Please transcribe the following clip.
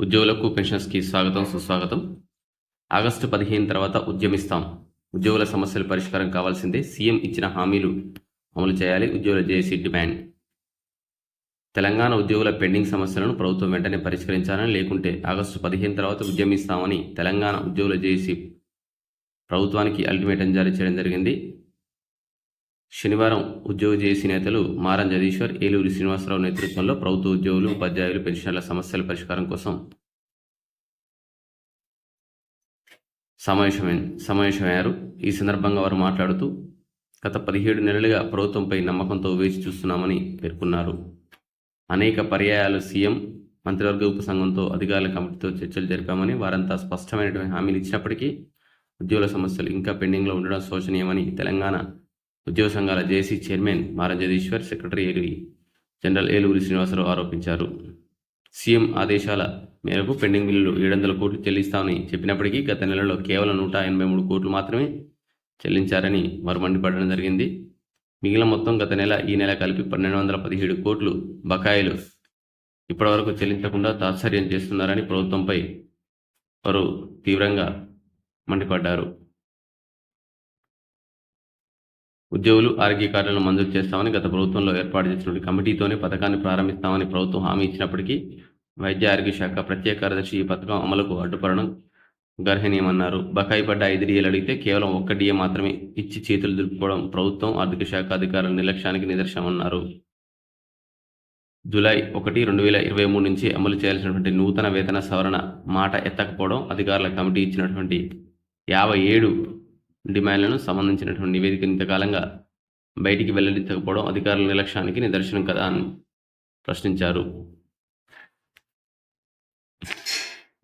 ఉద్యోగులకు పెన్షన్స్కి స్వాగతం సుస్వాగతం. ఆగస్టు పదిహేను తర్వాత ఉద్యమిస్తాం. ఉద్యోగుల సమస్యలు పరిష్కారం కావాల్సిందే. సీఎం ఇచ్చిన హామీలు అమలు చేయాలి. ఉద్యోగుల జేఏసీ డిమాండ్. తెలంగాణ ఉద్యోగుల పెండింగ్ సమస్యలను ప్రభుత్వం వెంటనే పరిష్కరించాలని లేకుంటే ఆగస్టు పదిహేను తర్వాత ఉద్యమిస్తామని తెలంగాణ ఉద్యోగుల జేఏసీ ప్రభుత్వానికి అల్టిమేటం జారీ చేయడం జరిగింది. శనివారం ఉద్యోగ జేఏసీ నేతలు మారం జగదీశ్వర్ ఏలూరి శ్రీనివాసరావు నేతృత్వంలో ప్రభుత్వ ఉద్యోగులు ఉపాధ్యాయులు పెన్షన్ల సమస్యల పరిష్కారం కోసం సమావేశమైన సమావేశమయ్యారు. ఈ సందర్భంగా వారు మాట్లాడుతూ గత పదిహేడు నెలలుగా ప్రభుత్వంపై నమ్మకంతో వేచి చూస్తున్నామని పేర్కొన్నారు. అనేక పర్యాయాలు సీఎం మంత్రివర్గ ఉపసంఘంతో అధికారుల కమిటీతో చర్చలు జరిపామని వారంతా స్పష్టమైనటువంటి హామీలు ఇచ్చినప్పటికీ ఉద్యోగుల సమస్యలు ఇంకా పెండింగ్లో ఉండడం శోచనీయమని తెలంగాణ ఉద్యోగ సంఘాల JC chairman Maram Jagadishwar secretary Eluri general Eluri Srinivasa Rao ఆరోపించారు. సీఎం ఆదేశాల మేరకు పెండింగ్ బిల్లులు ఏడు వందల కోట్లు చెల్లిస్తామని చెప్పినప్పటికీ గత నెలలో కేవలం నూట ఎనభై మూడు కోట్లు మాత్రమే చెల్లించారని వారు మండిపడడం జరిగింది. మిగిలిన మొత్తం గత నెల ఈ నెల కలిపి పన్నెండు వందల పదిహేడు కోట్లు బకాయిలు ఇప్పటివరకు చెల్లించకుండా తాత్సర్యం చేస్తున్నారని ప్రభుత్వంపై వారు తీవ్రంగా మండిపడ్డారు. ఉద్యోగులు ఆరోగ్య కార్డులను మంజూరు చేస్తామని గత ప్రభుత్వంలో ఏర్పాటు చేసినటువంటి కమిటీతోనే పథకాన్ని ప్రారంభిస్తామని ప్రభుత్వం హామీ ఇచ్చినప్పటికీ వైద్య ఆరోగ్య శాఖ ప్రత్యేక కార్యదర్శి ఈ పథకం అమలుకు అడ్డుపడడం గర్హనీయమన్నారు. బకాయి పడ్డ ఐదు డిఏలు అడిగితే కేవలం ఒక్క డిఏ మాత్రమే ఇచ్చి చేతులు దులుపుకోవడం ప్రభుత్వం ఆర్థిక శాఖ అధికారుల నిర్లక్ష్యానికి నిదర్శనమన్నారు. జూలై ఒకటి రెండు వేల ఇరవై మూడు నుంచి అమలు చేయాల్సినటువంటి నూతన వేతన సవరణ మాట ఎత్తకపోవడం అధికారుల కమిటీ ఇచ్చినటువంటి యాభై ఏడు డిమాండ్లను సంబంధించినటువంటి నివేదిక ఇంతకాలంగా బయటికి వెల్లడించకపోవడం అధికారుల నిర్లక్ష్యానికి నిదర్శనం కదా అని ప్రశ్నించారు.